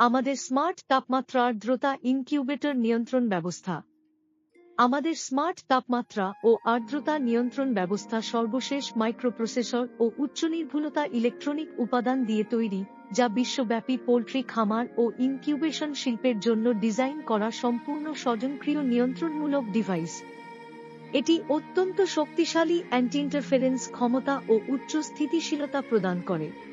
আমাদের স্মার্ট তাপমাত্রা আর্দ্রতা ইনকিউবেটর নিয়ন্ত্রণ ব্যবস্থা। আমাদের স্মার্ট তাপমাত্রা ও আর্দ্রতা নিয়ন্ত্রণ ব্যবস্থা সর্বশেষ মাইক্রোপ্রসেসর ও উচ্চ নির্ভুলতা ইলেকট্রনিক উপাদান দিয়ে তৈরি, যা বিশ্বব্যাপী পোল্ট্রি খামার ও ইনকিউবেশন শিল্পের জন্য ডিজাইন করা সম্পূর্ণ স্বয়ংক্রিয় নিয়ন্ত্রণমূলক ডিভাইস। এটি অত্যন্ত শক্তিশালী অ্যান্টি ইন্টারফারেন্স ক্ষমতা ও উচ্চ স্থিতিশীলতা প্রদান করে।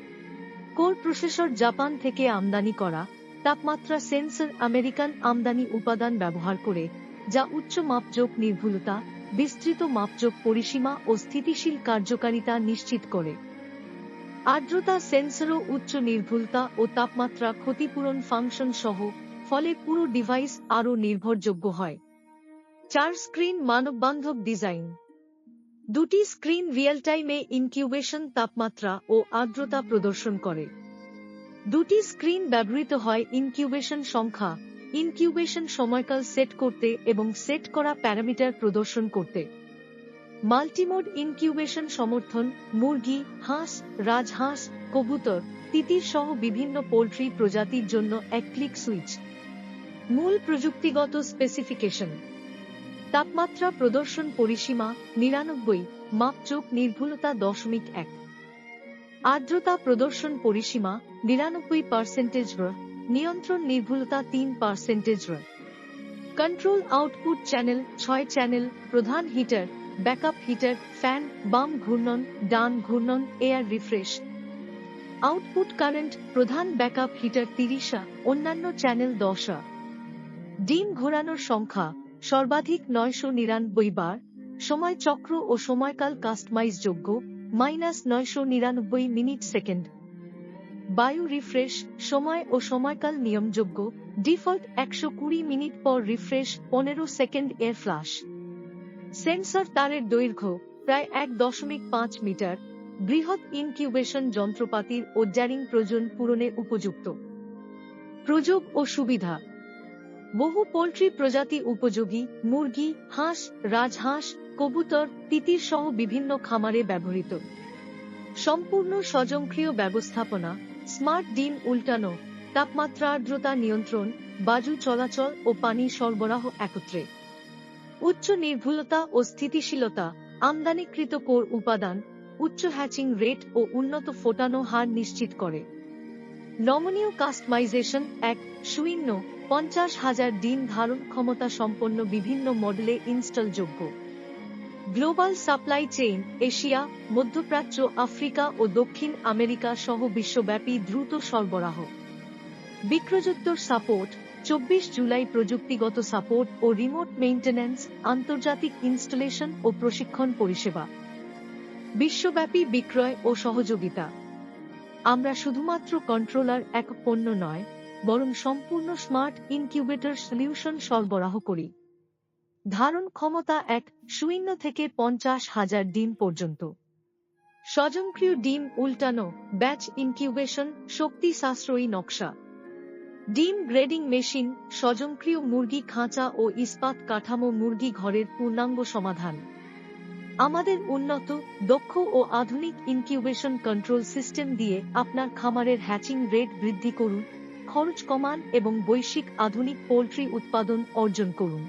কোর প্রসেসর জাপান থেকে আমদানি করা তাপমাত্রা সেন্সর আমেরিকান আমদানি উপাদান ব্যবহার করে, যা উচ্চ মাপযোগ, নির্ভুলতা, বিস্তৃত মাপযোগ, পরিসীমা ও স্থিতিশীল কার্যকারিতা নিশ্চিত করে। আর্দ্রতা সেন্সরও উচ্চ নির্ভুলতা ও তাপমাত্রা ক্ষতিপূরণ ফাংশন সহ, ফলে পুরো ডিভাইস আরও নির্ভরযোগ্য হয়। চার স্ক্রিন মানববান্ধব ডিজাইন দুটি স্ক্রিন রিয়েল টাইমে ইনকিউবেশন তাপমাত্রা ও আর্দ্রতা প্রদর্শন করে। দুটি স্ক্রিন ব্যবহৃত হয় ইনকিউবেশন সংখ্যা, ইনকিউবেশন সময়কাল সেট করতে এবং সেট করা প্যারামিটার প্রদর্শন করতে। মাল্টিমোড ইনকিউবেশন সমর্থন, মুরগি, হাঁস, রাজহাঁস, কবুতর, তিতির সহ বিভিন্ন পোল্ট্রি প্রজাতির জন্য এক ক্লিক সুইচ। মূল প্রযুক্তিগত স্পেসিফিকেশন। তাপমাত্রা প্রদর্শন পরিসীমা নিরানব্বই মাপচোক নির্ভুলতা দশমিক এক। আর্দ্রতা প্রদর্শন পরিসীমা নিরানব্বই পার্সেন্টেজ র, নিয়ন্ত্রণ নির্ভুলতা তিন পার্সেন্টেজ র। কন্ট্রোল আউটপুট চ্যানেল ছয় চ্যানেল প্রধান হিটার ব্যাকআপ হিটার ফ্যান বাম ঘূর্ণন, ডান ঘূর্ণন এয়ার রিফ্রেশ আউটপুট কারেন্ট প্রধান ব্যাকআপ হিটার তিরিশা অন্যান্য চ্যানেল দশা ডিম ঘোরানোর সংখ্যা সর্বাধিক নয়শো নিরানব্বই বার, সময় চক্র ও সময়কাল কাস্টমাইজ যোগ্য মাইনাস নয়শো নিরানব্বই মিনিট সেকেন্ড বায়ু রিফ্রেশ সময় ও সময়কাল নিয়মযোগ্য ডিফল্ট একশো কুড়ি মিনিট পর রিফ্রেশ পনেরো সেকেন্ড এয়ার ফ্লাশ সেন্সর তারের দৈর্ঘ্য, প্রায় এক দশমিক পাঁচ মিটার, বৃহৎ ইনকিউবেশন যন্ত্রপাতির ও জ্যারিং প্রয়োজন পূরণে উপযুক্ত। প্রযোগ ও সুবিধা বহু পোল্ট্রি প্রজাতি উপযোগী, মুরগি, হাঁস, রাজহাঁস, কবুতর তিতির সহ বিভিন্ন খামারে ব্যবহৃত। সম্পূর্ণ স্বয়ংক্রিয় ব্যবস্থাপনা, স্মার্ট ডিম উল্টানো, তাপমাত্রা আর্দ্রতা নিয়ন্ত্রণ, বায়ু চলাচল ও পানি সরবরাহ একত্রে। উচ্চ নির্ভুলতা ও স্থিতিশীলতা, আমদানিকৃত কোর উপাদান, উচ্চ হ্যাচিং রেট ও উন্নত ফোটানো হার নিশ্চিত করে। নমনীয় কাস্টমাইজেশন এক শূন্য পঞ্চাশ হাজার দিন ধারণ ক্ষমতা সম্পন্ন বিভিন্ন মডেলে ইনস্টলযোগ্য গ্লোবাল সাপ্লাই চেইন এশিয়া মধ্যপ্রাচ্য, আফ্রিকা ও দক্ষিণ আমেরিকা সহ বিশ্বব্যাপী দ্রুত সরবরাহ। বিক্রয়োত্তর সাপোর্ট চব্বিশ জুলাই প্রযুক্তিগত সাপোর্ট ও রিমোট মেইন্টেন্যান্স আন্তর্জাতিক ইনস্টলেশন ও প্রশিক্ষণ পরিষেবা। বিশ্বব্যাপী বিক্রয় ও সহযোগিতা। আমরা শুধুমাত্র কন্ট্রোলার এক পণ্য নয়, বরং সম্পূর্ণ স্মার্ট ইনকিউবেটর সলিউশন সরবরাহ করি। ধারণ ক্ষমতা এক শূন্য থেকে পঞ্চাশ হাজার ডিম পর্যন্ত। স্বয়ংক্রিয় ডিম উল্টানো ব্যাচ ইনকিউবেশন শক্তি সাশ্রয়ী নকশা। ডিম গ্রেডিং মেশিন স্বয়ংক্রিয় মুরগি খাঁচা ও ইস্পাত কাঠামো মুরগি ঘরের পূর্ণাঙ্গ সমাধান। আমাদের উন্নত, দক্ষ ও আধুনিক ইনকিউবেশন কন্ট্রোল সিস্টেম দিয়ে আপনার খামারের হ্যাচিং রেট বৃদ্ধি করুন, খরচ কমান এবং বৈশ্বিক আধুনিক পোলট্রি উৎপাদন অর্জন করুন।